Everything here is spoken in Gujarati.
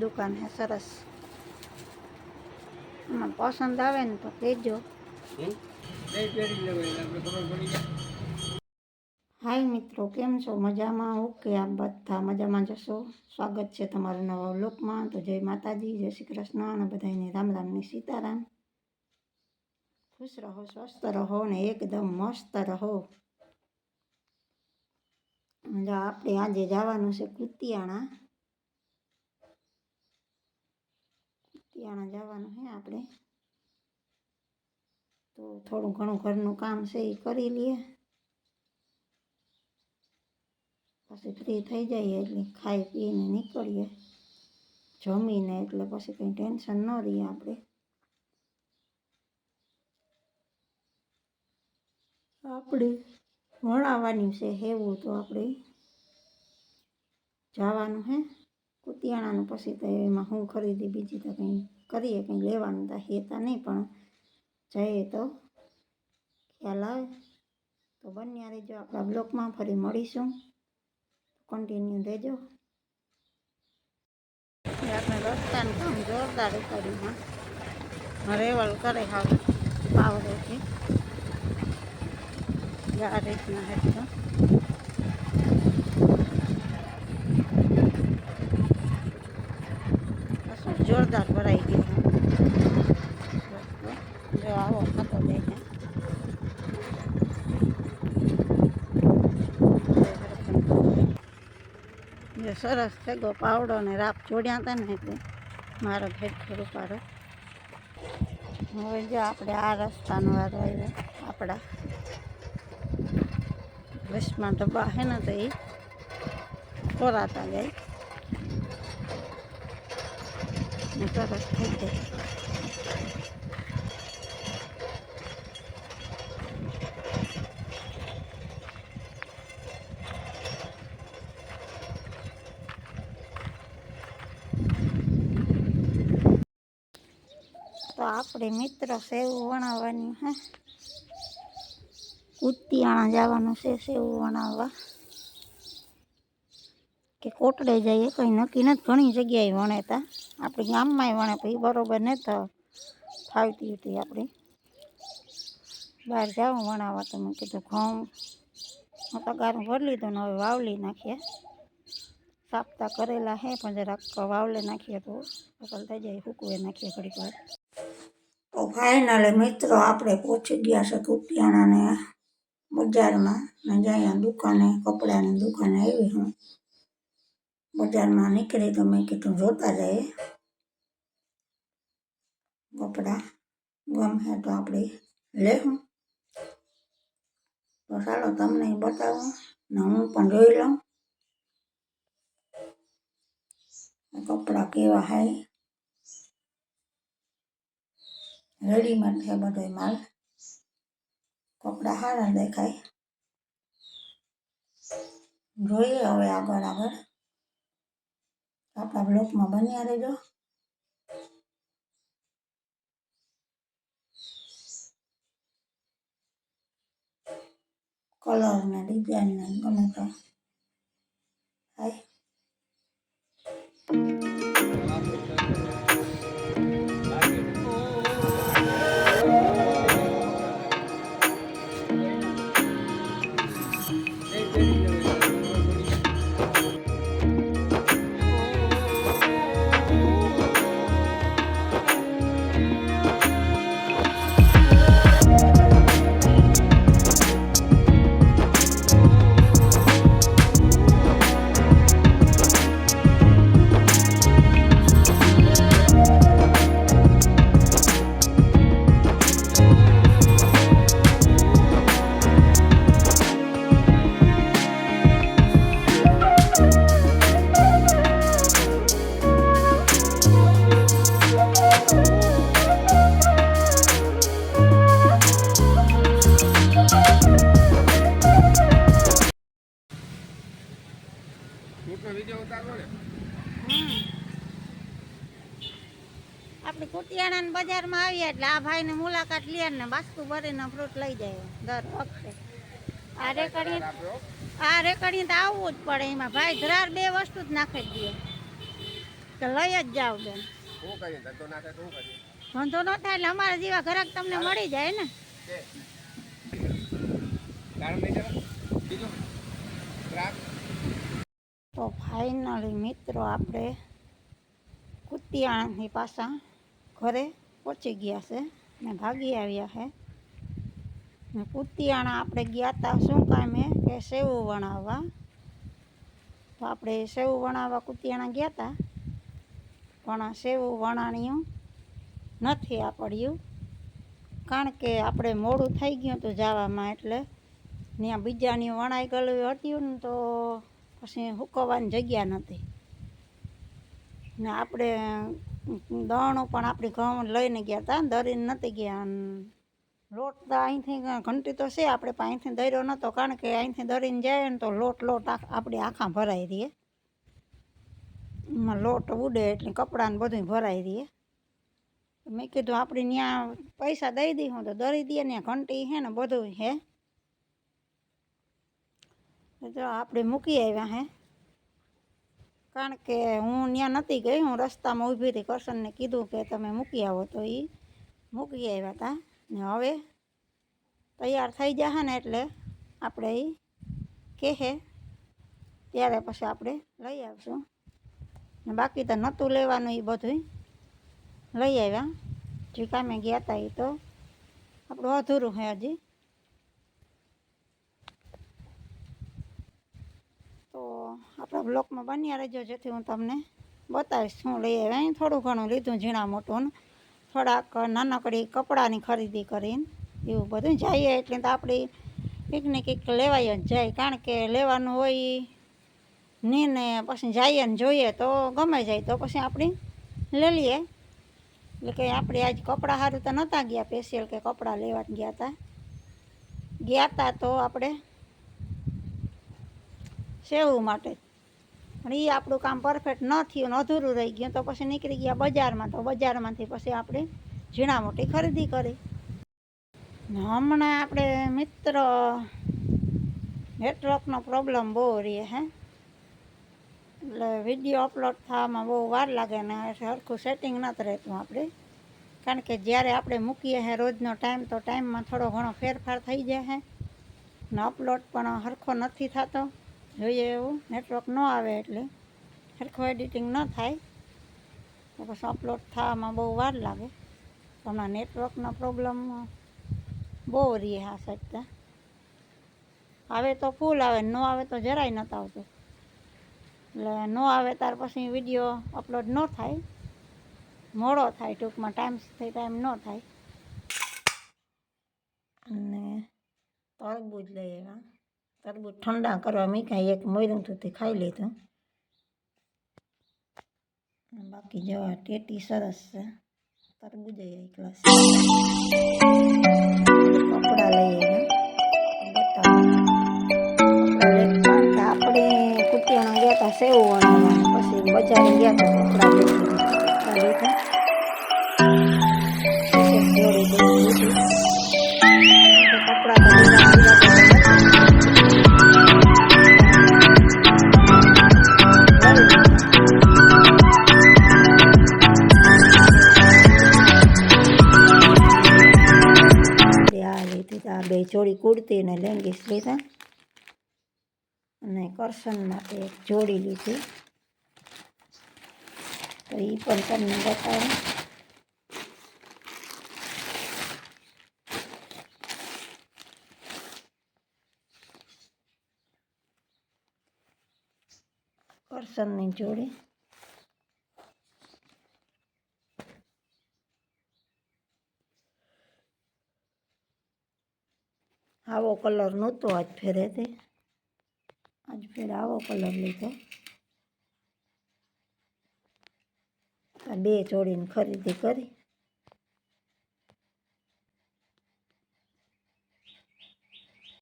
દુકાન હે સરસ. એમાં પસંદ આવે ને તો કહેજો હાય મિત્રો કેમ છો? મજામાં ઓકે આપ બધા મજામાં જશો? સ્વાગત છે તમારું નવા લોકમાં તો જય માતાજી જય શ્રી કૃષ્ણ અને બધાને રામ રામની સીતારામ. ખુશ રહો સ્વસ્થ રહો ને એકદમ મસ્ત રહો. આપણે આજે જવાનું છે કુતિયાણા. કુતિયાણા જવાનું છે આપણે. તો થોડું ઘણું ઘરનું કામ છે એ કરી લઈએ. પછી ફ્રી થઈ જઈએ એટલે ખાઈ પીને નીકળીએ. જમીને એટલે પછી કંઈ ટેન્શન ન રહીએ આપણે. આપણે વણાવવાની છે હેવું તો આપણે જવાનું હે. કુતિયાણાનું પછી તો એમાં હું ખરીદી, બીજી તો કંઈ કરીએ, કંઈ લેવાનું તો હેતા નહીં, પણ જઈએ તો ખ્યાલ આવે. તો બન્યા રહેજો આપણા બ્લોકમાં, ફરી મળીશું. કન્ટિન્યુ રહેજો. આપણે રસ્તાનું કામ જોરદાર કર્યું રેવલ કરે હાવ પાવડેથી. આ રીતના હેઠળ. જોરદાર ભરાઈ ગયું જો આવો હતો જાય જો. સરસ થયો પાવડો ને રાપ જોડ્યા હતા ને એટલે મારો ભેટ થોડું પાડો. હવે જો આપણે આ રસ્તાનો વારો આવ્યો, આપણા બસમાં ડબ્બા હે ને તો એ ખોરાતા જાય. ને સરસ થઈ તો આપણે મિત્ર સેવું વણાવવાની હે. કુતિયાણા જવાનું છે સેવું વણાવવા. કે કોટડે જઈએ કંઈ નક્કી નથી. ઘણી જગ્યાએ વણેતા આપણે ગામમાંય વણે પછી બરોબર ને તો ફાવતી હતી આપણે. બહાર જાઉં વણાવવા તો મેં કીધું ઘઉં. હું તગારું ભરી લીધો ને હવે વાવલી નાખીએ. સાપતા કરેલા હે પણ જરાક વાવલે નાખીએ તો અકલ થઈ જાય હુકવે નાખીએ ઘડીક વાર. તો ફાઇનલે મિત્રો આપણે પહોંચી ગયા છે કુતિયાણાને બજારમાં. ને જ્યાં દુકાને, કપડાની દુકાને આવી હું. બજારમાં નીકળી તો મેં કીધું, જોતા જઈએ કપડાં ગમે તો આપણે લેવું તો ચાલો તમને બતાવું ને હું પણ જોઈ લઉં. કપડાં કેવા હાય. રેડીમેડ છે બધો માલ. કપડાં સારા દેખાય. જોઈએ હવે આગળ આગળ. આપણા બ્લોકમાં બન્યા રહેજો કલર ને ડિઝાઇન ને ગમે તો થાય એટલે આ ભાઈની મુલાકાત લે ને બાસ્કુ ભરીને ફ્રૂટ લઈ જાય દર વખતે. આ રેકડી આ રેકડી તો આવવું જ પડે એમાં. ભાઈ ધરાર બે વસ્તુ જ નાખી જ દે કે લઈ જ જાવ બેન. ધંધો ના થાય તો શું કરીએ? વાંધો ન થાય એટલે અમારા જેવા ઘરાક તમને મળી જાય ને. તો ફાઇનલી મિત્રો આપણે કુતિયાણાથી પાછા ઘરે પહોંચી ગયા છે ને ભાગી આવ્યા છે. ને કુતિયાણા આપણે ગયા હતા શું કામે કે સેવું વણાવવા. તો આપણે સેવું વણાવવા કુતિયાણા ગયા હતા પણ સેવું વણાણ્યું નથી આપડ્યું કારણ કે આપણે મોડું થઈ ગયું હતું જવામાં એટલે ત્યાં બીજાની વણાઈ ગયું હતું ને તો પછી હુકવવાની જગ્યા નથી ને આપણે દણું પણ આપણી ઘઉં લઈને ગયા હતા દરીને નથી ગયા. લોટ તો અહીંથી ઘંટી તો છે, આપણે પણ અહીંથી દર્યો નહોતો કારણ કે અહીંથી દરીને જાય ને તો લોટ લોટ આપણી આખા ભરાઈ રહીએ. એમાં લોટ ઉડે એટલે કપડાને બધું ભરાઈ રહીએ. મેં કીધું આપણે ત્યાં પૈસા દઈ દઈ હું તો દરી દઈએ ને ઘંટી હે ને બધું હે તો આપણે મૂકી આવ્યા હે. કારણ કે હું ત્યાં નથી ગઈ, હું રસ્તામાં ઊભી હતી કરશનને કીધું કે તમે મૂકી આવો તો એ મૂકી આવ્યા હતા ને હવે તૈયાર થઈ જશે ને એટલે આપણે એ કહે, ત્યારે પછી આપણે લઈ આવશું. ને બાકી તો નહોતું લેવાનું એ બધું લઈ આવ્યા. જે કામે ગયા હતા એ તો આપણું અધૂરું છે હજી તો આપણા બ્લોકમાં બન્યા રહેજો, જેથી હું તમને બતાવીશ શું લઈ આવ્યા થોડું ઘણું લીધું, ઝીણા મોટું થોડાક નાનકડી કપડાની ખરીદી કરીને એવું બધું જઈએ. એટલે તો આપણી પિકનિક એક લેવાય જ જાય, કારણ કે લેવાનું હોય નહીં ને પછી જઈએ ને જોઈએ તો ગમે જાય. તો પછી આપણી લઈ લઈએ. એટલે કે આપણે આજ કપડાં સારું તો નહોતા ગયા સ્પેશિયલ કે કપડાં લેવા ગયા હતા ગયા હતા તો આપણે સેવું માટે. પણ એ આપણું કામ પરફેક્ટ ન થયું અધૂરું રહી ગયું, તો પછી નીકળી ગયા બજારમાં, તો બજારમાંથી પછી આપણે ઝીણા મોટી ખરીદી કરી. હમણાં આપણે મિત્ર નેટવર્કનો પ્રોબ્લેમ બહુ રહે હે. એટલે વીડિયો અપલોડ થવામાં બહુ વાર લાગે ને સરખું સેટિંગ નથી રહેતું આપણે. કારણ કે જ્યારે આપણે મૂકીએ હે રોજનો ટાઈમ તો ટાઈમમાં થોડો ઘણો ફેરફાર થઈ જાય હે. ને અપલોડ પણ સરખો નથી થતો. જોઈએ એવું. નેટવર્ક ન આવે એટલે. સરખું એડિટિંગ ન થાય. તો પછી અપલોડ થવામાં બહુ વાર લાગે. હમણાં નેટવર્કનો પ્રોબ્લેમ બહુ રહે હા સાઈડ આવે તો ફૂલ આવે, ન આવે તો જરાય નહોતું આવતું એટલે ન આવે ત્યાર પછી વીડિયો અપલોડ ન થાય. મોડો થાય ટૂંકમાં ટાઈમથી ટાઈમ ન થાય. અને તરબૂજ લઈ આવ્યા. તરબૂચ ઠંડા કરવા મીઠાઈ એક મોયરું હતું તે ખાઈ લીધું બાકી જવા ટેટી સરસ છે. તરબૂજ એક ગ્લાસ. કપડાં લઈ આવ્યા. બતાવો. કપડાં લઈ કારણ કે આપણે કુટિયાણા ગયા હતા સેવ પછી બજારે ગયા હતા કપડાં બે કુર્તી અને લેંગીસ લીધા અને કરશન માટે એક જોડી લીધી. તો એ પણ તમને બતાવું. કરશનની જોડી. આવો કલર નહોતો આજ ફેરે તે આજ ફેર આવો કલર લીધો. આ બે જોડીને ખરીદી કરી.